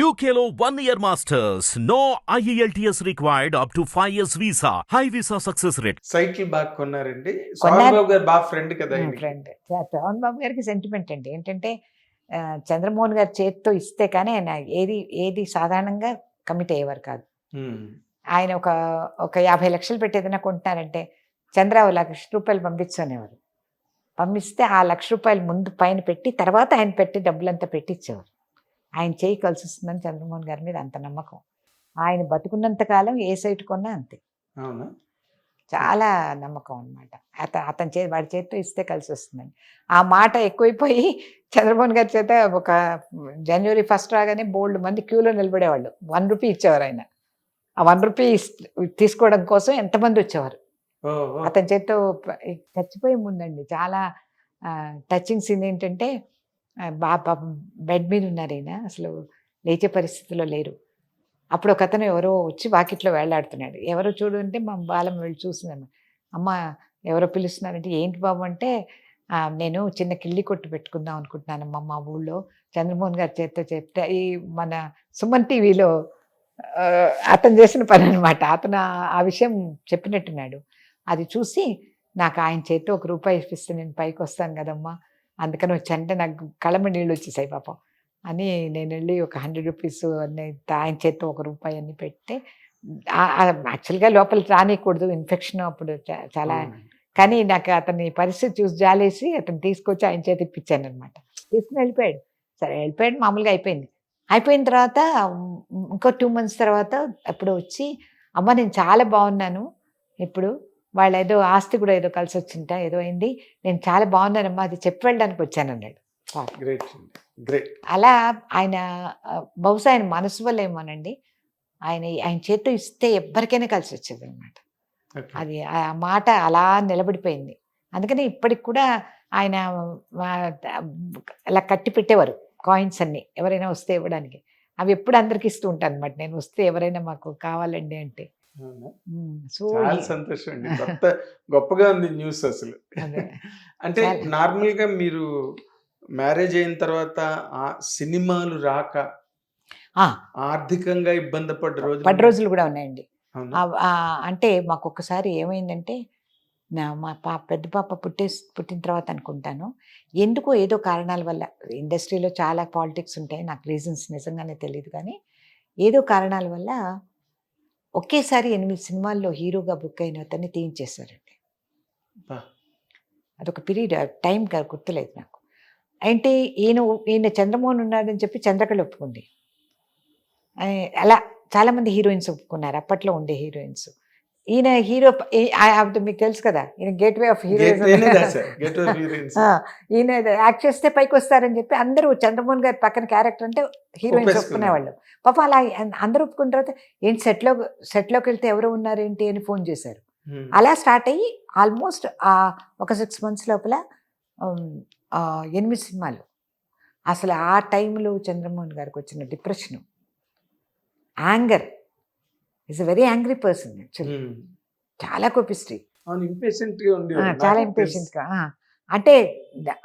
One year masters. No E IELTS required up to 5 years visa. High visa success rate. Cycle బాగా కొన్నారండి కొన్నారు. సోమబాబు గారు బాగా friend కదా. ఫ్రెండ్ పవన్ బాబు గారికి సెంటిమెంట్ అండి ఏంటంటే చంద్రమోహన్ గారి చేతితో ఇస్తే కానీ ఆయన ఏది ఏది సాధారణంగా కమిట్ అయ్యేవారు కాదు. ఆయన ఒక ఒక యాభై లక్షలు పెట్టి ఏదైనా కొంటున్నారంటే చంద్ర లక్ష రూపాయలు పంపించుకునేవారు పంపిస్తే ఆ లక్ష రూపాయలు ముందు పైన పెట్టి తర్వాత ఆయన పెట్టి డబ్బులంతా పెట్టి ఇచ్చేవారు ఆయన చేయి కలిసి వస్తుందని చంద్రమోహన్ గారి మీద అంత నమ్మకం. ఆయన బతుకున్నంత కాలం ఏ సైట్ కొన్నా అంతే. అవునా? చాలా నమ్మకం అనమాట అత అతని చే వాడి చేతితో ఇస్తే కలిసి వస్తుందని ఆ మాట ఎక్కువైపోయి చంద్రబాబు గారి చేత ఒక జనవరి ఫస్ట్ రాగానే బోల్డ్ మంది క్యూలో నిలబడేవాళ్ళు. వన్ రూపీ ఇచ్చేవారు ఆయన. ఆ వన్ రూపీ తీసుకోవడం కోసం ఎంతమంది వచ్చేవారు. అతని చేతితో చచ్చిపోయే ముందండి చాలా టచింగ్ సీన్ ఏంటంటే బా పాపం బెడ్ మీద ఉన్నారు ఈయన. అసలు లేచే పరిస్థితిలో లేరు. అప్పుడు ఒక అతను ఎవరో వచ్చి వాకిట్లో వేలాడుతున్నాడు ఎవరో చూడు అంటే మా బాలం వెళ్ళి చూస్తున్నాను అమ్మ ఎవరో పిలుస్తున్నారంటే ఏంటి బాబు అంటే నేను చిన్న కిళ్ళి కొట్టు పెట్టుకుందాం అనుకుంటున్నానమ్మా మా ఊళ్ళో. చంద్రమోహన్ గారి చేతితో చెప్తే ఈ మన సుమన్ టీవీలో అతను చేసిన పని అనమాట. అతను ఆ- ఆ విషయం చెప్పినట్టున్నాడు. అది చూసి నాకు ఆయన చేతితో ఒక రూపాయి ఇప్పిస్తే నేను పైకి వస్తాను కదమ్మా. అందుకని వచ్చంటే నాకు కళ్ళమ నీళ్ళు వచ్చేసాయి పాపం. అని నేను వెళ్ళి ఒక హండ్రెడ్ రూపీస్ అన్ని ఆయన చేతితో ఒక రూపాయి అన్ని పెడితే యాక్చువల్గా లోపలికి రానియకూడదు. ఇన్ఫెక్షన్ అప్పుడు చాలా. కానీ నాకు అతని పరిస్థితి చూసి జాలేసి అతను తీసుకొచ్చి ఆయన చేతి ఇప్పించాను అనమాట తీసుకుని వెళ్ళిపోయాడు. సరే వెళ్ళిపోయాడు మామూలుగా అయిపోయింది. అయిపోయిన తర్వాత ఇంకో టూ మంత్స్ తర్వాత అప్పుడు వచ్చి అమ్మ నేను చాలా బాగున్నాను. ఇప్పుడు వాళ్ళ ఏదో ఆస్తి కూడా ఏదో కలిసి వచ్చింట ఏదో అయింది. నేను చాలా బాగున్నానమ్మా అది చెప్పి వెళ్ళడానికి వచ్చాను అన్నాడు అలా ఆయన బహుశా ఆయన మనసు వల్ల ఏమోనండి. ఆయన ఆయన చేతితో ఇస్తే ఎవ్వరికైనా కలిసి వచ్చేది అనమాట. అది ఆ మాట అలా నిలబడిపోయింది. అందుకని ఇప్పటికి కూడా ఆయన అలా కట్టి పెట్టేవారు కాయిన్స్ అన్ని ఎవరైనా వస్తే ఇవ్వడానికి. అవి ఎప్పుడు అందరికి ఇస్తూ ఉంటాను అనమాట నేను వస్తే ఎవరైనా మాకు కావాలండి అంటే. సో చాలా సంతోషం అండి కొత్త గొప్పగా ఉంది న్యూస్ అసలు. అంటే. నార్మల్గా మీరు మ్యారేజ్ అయిన తర్వాత ఆ సినిమాలు రాక ఆ, ఆర్థికంగా ఇబ్బంది పడ్డ రోజు పది రోజులు కూడా ఉన్నాయండి. అంటే మాకు ఒకసారి ఏమైందంటే నా మా పా పెద్ద పాప పుట్టే పుట్టిన తర్వాత అనుకుంటాను. ఎందుకో ఏదో కారణాల వల్ల ఇండస్ట్రీలో చాలా పాలిటిక్స్ ఉంటాయి. నాకు రీజన్స్ నిజంగానే తెలియదు కానీ ఏదో కారణాల వల్ల ఒకేసారి ఎనిమిది సినిమాల్లో హీరోగా బుక్ అయిన అతన్ని తీయించేశారండి. అదొక పీరియడ్ టైం గుర్తులేదు నాకు. అంటే ఈయన ఈయన చంద్రమోహన్ ఉన్నాడని చెప్పి చంద్రకళ ఒప్పుకుంది. అలా చాలామంది హీరోయిన్స్ ఒప్పుకున్నారు. అప్పట్లో ఉండే హీరోయిన్స్. ఈయన హీరో మీకు తెలుసు కదా ఈయన గేట్ వే ఆఫ్ Heroines. ఈయన యాక్ట్ చేస్తే పైకి వస్తారని చెప్పి అందరూ చంద్రమోహన్ గారి పక్కన క్యారెక్టర్ అంటే హీరోయిన్స్. ఒప్పుకునేవాళ్ళు పాప అలా అందరూ ఒప్పుకున్న తర్వాత ఏంటి సెట్లో సెట్లోకి వెళ్తే ఎవరు ఉన్నారు ఏంటి అని ఫోన్ చేశారు ఉమ్. అలా స్టార్ట్ అయ్యి ఆల్మోస్ట్ ఆ ఒక సిక్స్ మంత్స్ లోపల ఎనిమిది సినిమాలు అసలు ఆ టైంలో చంద్రమోహన్ గారికి వచ్చిన depression anger is a very angry person actually. చాలా కోపిస్ట్రీ చాలా ఇంపేషెంట్గా ఆ, అంటే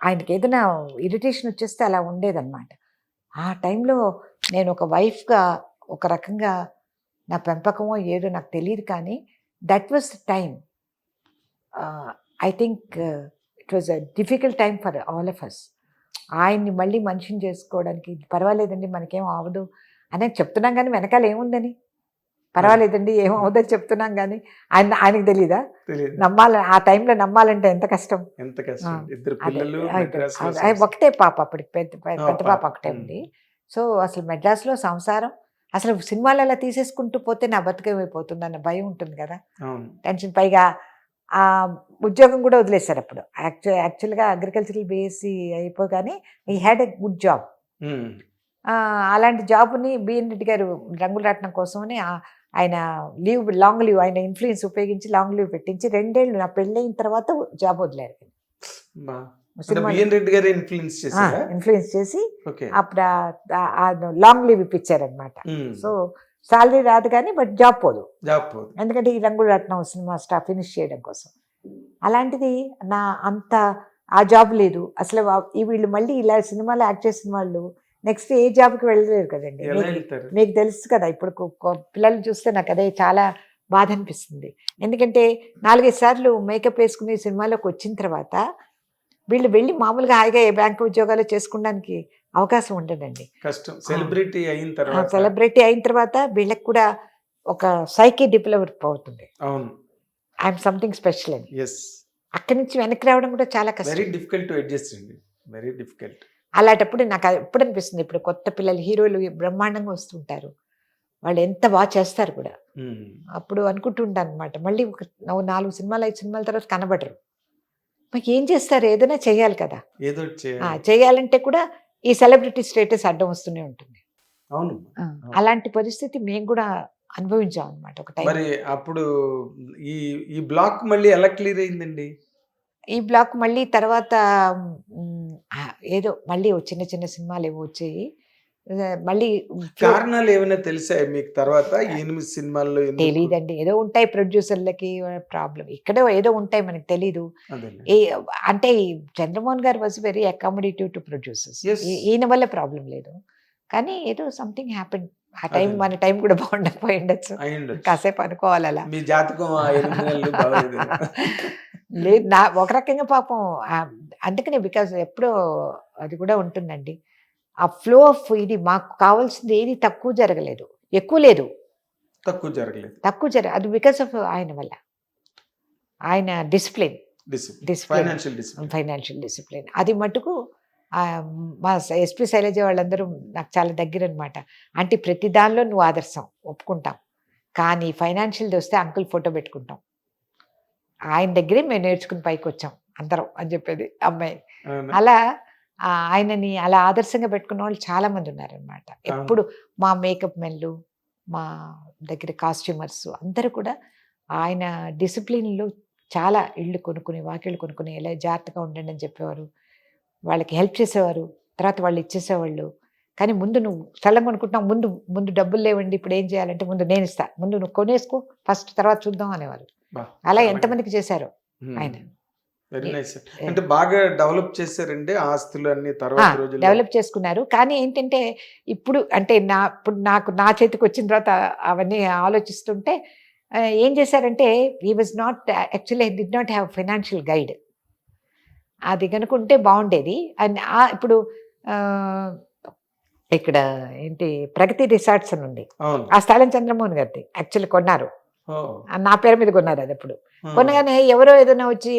ఆయనకి ఏదైనా ఇరిటేషన్ వచ్చేస్తే అలా ఉండేదన్నమాట. ఆ టైంలో నేను ఒక వైఫ్గా ఒక రకంగా నా పెంపకమో ఏదో నాకు తెలియదు కానీ that was time I think it was a difficult time for all of us ఆయన్ని మళ్ళీ మనిషిని చేసుకోవడానికి పర్వాలేదండి మనకేం అవ్వదు అని చెప్తున్నాం కానీ వెనకాల ఏముందని? పర్వాలేదండి ఏం అవ్వదని చెప్తున్నాం కానీ ఆయన ఆయనకి తెలీదా తెలియదు నమ్మాలి ఆ టైంలో నమ్మాలంటే ఎంత కష్టం ఎంత కష్టం. ఇద్దరు పిల్లలు ఒకటే పాప అప్పటికి పెద్ద పెద్ద పాప. ఒకటే. ఉంది సో అసలు మెడ్రాస్లో సంసారం అసలు సినిమాలు అలా తీసేసుకుంటూ పోతే నా బతుకేమైపోతుంది అన్న భయం ఉంటుంది కదా టెన్షన్ పైగా ఆ ఉద్యోగం కూడా వదిలేశారు అప్పుడు యాక్చువల్ యాక్చువల్గా అగ్రికల్చరల్ బీఎస్సీ అయిపోగానే ఈ హ్యాడ్ ఎ గుడ్ జాబ్. అలాంటి జాబ్ని బిఎన్ రెడ్డి గారు రంగులు రాటం కోసమని ఆయన లీవ్ లాంగ్ లీవ్ ఆయన ఇన్ఫ్లుయెన్స్ ఉపయోగించి లాంగ్ లీవ్ పెట్టించి రెండేళ్ళు నా పెళ్ళైన తర్వాత జాబ్ వదిలేరు ఇన్ఫ్లుయెన్స్ చేసి అప్పుడు లాంగ్ లీవ్ ఇప్పించారనమాట. సో సాలరీ రాదు కానీ బట్ జాబ్ పోదు. జాబ్ పోదు. ఎందుకంటే ఈ రంగుల రత్నం సినిమా స్టాఫ్ ఫినిష్ చేయడం కోసం. అలాంటిది నా అంత ఆ జాబ్ లేదు. అసలు వీళ్ళు మళ్ళీ ఇలా సినిమాలో యాక్ట్ చేసిన వాళ్ళు నెక్స్ట్ ఏ జాబ్కి వెళ్ళలేదు కదండి. మీకు- తెలుసు కదా ఇప్పుడు పిల్లల్ని చూస్తే నాకు అదే చాలా బాధ అనిపిస్తుంది. ఎందుకంటే నాలుగైదు సార్లు మేకప్ వేసుకుని సినిమాలోకి వచ్చిన తర్వాత వీళ్ళు వెళ్ళి మామూలుగా హాయిగా ఏ బ్యాంక్ ఉద్యోగాలు చేసుకోవడానికి అవకాశం ఉండదండి. కష్టం. సెలబ్రిటీ అయిన తర్వాత? సెలబ్రిటీ అయిన తర్వాత వీళ్ళకి కూడా ఒక సైకి డెవలప్ అవుతుంది. అవును. ఐఎమ్ సంథింగ్ స్పెషల్ అని. అక్కడి నుంచి వెనక్కి రావడం కూడా చాలా వెరీ కష్టం. డిఫికల్ట్ టు అడ్జస్ట్ అండి. Very difficult. అలాంటప్పుడు నాకు ఎప్పుడు అనిపిస్తుంది ఇప్పుడు కొత్త పిల్లలు హీరోలు బ్రహ్మాండంగా వస్తుంటారు. వాళ్ళు ఎంత బాగా చేస్తారు కూడా. అప్పుడు అనుకుంటుంటాను అనమాట మళ్ళీ ఒక నాలుగు సినిమాలు ఐదు సినిమాల తర్వాత కనబడరు. మాకు ఏం చేస్తారు? ఏదైనా చేయాలి కదా. ఏదో చేయాలంటే కూడా ఈ సెలబ్రిటీ స్టేటస్ అడ్డం వస్తూనే ఉంటుంది. అవును. అలాంటి పరిస్థితి మేము కూడా అనుభవించాం అనమాట ఒక టైం మరి అప్పుడు ఈ ఈ బ్లాక్ మళ్ళీ ఎలా క్లియర్ అయిందండి? ఈ బ్లాక్ మళ్ళీ తర్వాత ఏదో మళ్ళీ చిన్న చిన్న సినిమాలు ఏవో వచ్చాయి మళ్ళీ కారణాలు ఏమైనా తెలిసాయి మీకు తర్వాత? ఎనిమిది సినిమాల్లో? తెలియదండి ఏదో ఉంటాయి ప్రొడ్యూసర్లకి ప్రాబ్లం ఇక్కడ ఏదో ఉంటాయి మనకి తెలీదు. అంటే చంద్రమోహన్ గారు was very accommodative to producers. ఈయన వల్ల ప్రాబ్లం లేదు. కానీ ఏదో సంథింగ్ హ్యాపెన్ ఆ టైం. మన టైం కూడా బాగుండకపోయి ఉండొచ్చు. కాసేపు అనుకోవాలి అలా. మీ జాతకం లేదు నా ఒక రకంగా పాపం అందుకనే బికాజ్ ఎప్పుడో అది కూడా ఉంటుందండి. ఆ ఫ్లో ఆఫ్ ఇది మాకు కావాల్సింది ఏది తక్కువ జరగలేదు. ఎక్కువ లేదు. తక్కువ జరగలేదు. తక్కువ జరగ అది బికాస్ ఆఫ్ ఆయన వల్ల. ఆయన డిసిప్లిన్ డిసిప్లిన్ ఫైనాన్షియల్ డిసిప్లిన్ అది మటుకు మా ఎస్పి శైలజ వాళ్ళందరూ నాకు చాలా దగ్గర అనమాట అంటే ప్రతి దానిలో నువ్వు ఆదర్శం ఒప్పుకుంటాం. కానీ ఫైనాన్షియల్ది వస్తే అంకుల్ ఫోటో పెట్టుకుంటాం. ఆయన దగ్గరే మేము నేర్చుకుని పైకి వచ్చాం అందరం అని చెప్పేది అమ్మాయి అలా ఆయనని అలా ఆదర్శంగా పెట్టుకున్న వాళ్ళు చాలా మంది ఉన్నారనమాట ఎప్పుడు మా మేకప్ మెన్లు మా దగ్గర కాస్ట్యూమర్స్ అందరూ కూడా ఆయన డిసిప్లిన్లో చాలా ఇళ్ళు కొనుక్కుని వాకిళ్ళు కొనుక్కుని ఎలా జాగ్రత్తగా ఉండండి అని చెప్పేవారు. వాళ్ళకి హెల్ప్ చేసేవారు. తర్వాత వాళ్ళు ఇచ్చేసేవాళ్ళు. కానీ ముందు నువ్వు స్థలం కొనుక్కుంటున్నావు ముందు ముందు డబ్బులు లేవండి ఇప్పుడు ఏం చేయాలంటే ముందు నేను ఇస్తా ముందు నువ్వు కొనేసుకో ఫస్ట్ తర్వాత చూద్దాం అనేవారు. అలా ఎంతమందికి చేశారు ఆయన. వెరీ నైస్ అంటే బాగా డెవలప్ చేశారండి ఆస్తులు అన్ని తర్వాత రోజుల్లో? డెవలప్ చేసుకున్నారు. కానీ ఏంటంటే ఇప్పుడు అంటే నా ఇప్పుడు నాకు నా చేతికి వచ్చిన తర్వాత అవన్నీ ఆలోచిస్తుంటే ఏం చేశారంటే ఈ was not actually did not have financial guide అది కనుకుంటే బాగుండేది. అండ్ ఆ- ఇప్పుడు ఇక్కడ ఏంటి ప్రగతి రిసార్ట్స్ అని ఉంది. ఆ స్థలం చంద్రమోహన్ గారిది యాక్చువల్లీ కొన్నారు. నా పేరు మీద కొన్నారు అది అప్పుడు. కొనగానే ఎవరో ఏదైనా వచ్చి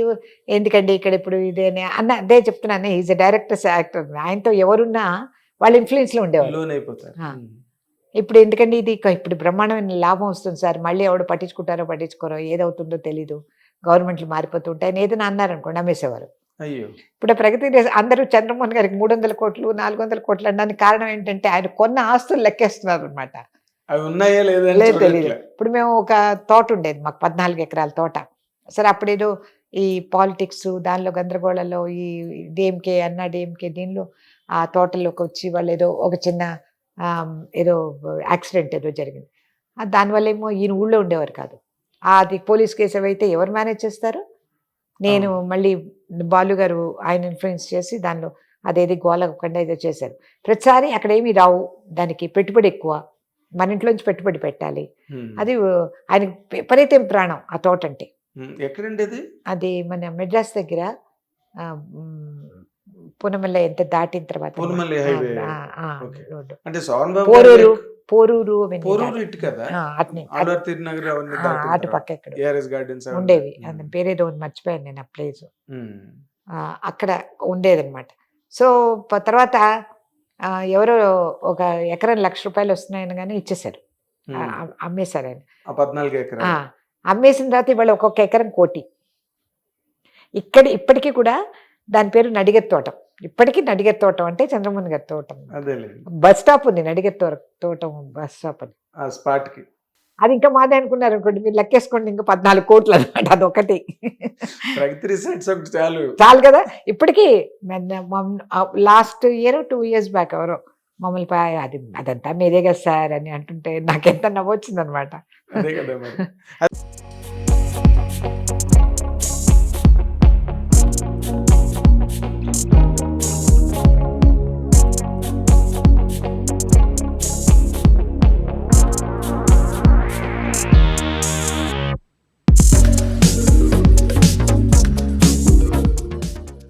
ఎందుకండి ఇక్కడ ఇప్పుడు ఇదే అని అన్న అదే చెప్తున్నాను ఈజ్ అ డైరెక్టర్ యాక్టర్ ఆయనతో ఎవరున్నా వాళ్ళ ఇన్ఫ్లుయెన్స్లో ఉండేవారు లోన్ అయిపోతారు. ఆ. ఉమ్. ఇప్పుడు ఎందుకండి ఇది? ఇప్పుడు బ్రహ్మాండమైన లాభం వస్తుంది సార్. మళ్ళీ ఎవడు పట్టించుకుంటారో పట్టించుకోరో ఏదవుతుందో తెలీదు. గవర్నమెంట్లు మారిపోతూ ఉంటాయని ఏదైనా అన్నారనుకోండి అమ్మేసేవారు ఇప్పుడు ప్రగతి అందరూ చంద్రమోహన్ గారికి మూడు వందల కోట్లు నాలుగు వందల కోట్లు అనడానికి కారణం ఏంటంటే ఆయన కొన్న ఆస్తులు లెక్కేస్తున్నారు అనమాట అవి ఉన్నాయా లేదా లేదు తెలియదు. ఇప్పుడు మేము ఒక తోట ఉండేది మాకు పద్నాలుగు ఎకరాల తోట. సరే అప్పుడేదో ఈ పాలిటిక్స్ దానిలో గందరగోళంలో ఈ డిఎంకే అన్న డిఎంకే దీనిలో ఆ తోటలోకి వచ్చి వాళ్ళు ఏదో ఒక చిన్న ఏదో యాక్సిడెంట్ ఏదో జరిగింది. దానివల్ల ఏమో ఈయన ఊళ్ళో ఉండేవారు కాదు. అది పోలీస్ కేసు అయితే ఎవరు మేనేజ్ చేస్తారు? నేను మళ్ళీ బాలు గారు ఆయన ఇన్ఫ్లుయెన్స్ చేసి దానిలో అదేది గోల ఒకకుండా ఏదో చేశారు. ప్రతిసారి అక్కడ ఏమీ రావు. దానికి పెట్టుబడి ఎక్కువ. మన ఇంట్లోంచి పెట్టుబడి పెట్టాలి. అది ఆయనకి విపరీతం ప్రాణం ఆ తోట అంటే. ఎక్కడండి అది? అది మన మెడ్రాస్ దగ్గర పునమల్ల ఎంత దాటిన తర్వాత పోరూరు పోరూరు అటు పక్క ఎక్కడ. ఉండేవి. పేరేదో ఉంది, మర్చిపోయాను నేను ఆ ప్లేస్. అక్కడ ఉండేదన్నమాట. సో తర్వాత ఎవరో ఒక ఎకరం లక్ష రూపాయలు వస్తున్నాయని కానీ ఇచ్చేశారు. అమ్- అమ్మేశారు ఆయన. పద్నాలుగు అమ్మేసిన తర్వాత ఇవాళ ఒక్కొక్క ఎకరం కోటి. ఇక్కడ ఇప్పటికీ కూడా దాని పేరు నడిగర్ తోటం. ఇప్పటికీ నడిగర్ తోటం అంటే చంద్రమోహన్ గారి తోటం. బస్ స్టాప్ ఉంది నడిగర్ తోటం బస్ స్టాప్ అని. అది ఇంకా మాదే అనుకున్నారు అనుకోండి మీరు లెక్కేసుకోండి ఇంకా పద్నాలుగు కోట్లు అనమాట అదొకటి. చాలు. చాలు కదా. ఇప్పటికీ last year two years back ఎవరో మమ్మల్ని పా- అది అదంతా మీదే కదా సార్ అని అంటుంటే నాకెంత నవ్వొచ్చింది అనమాట అదే కదా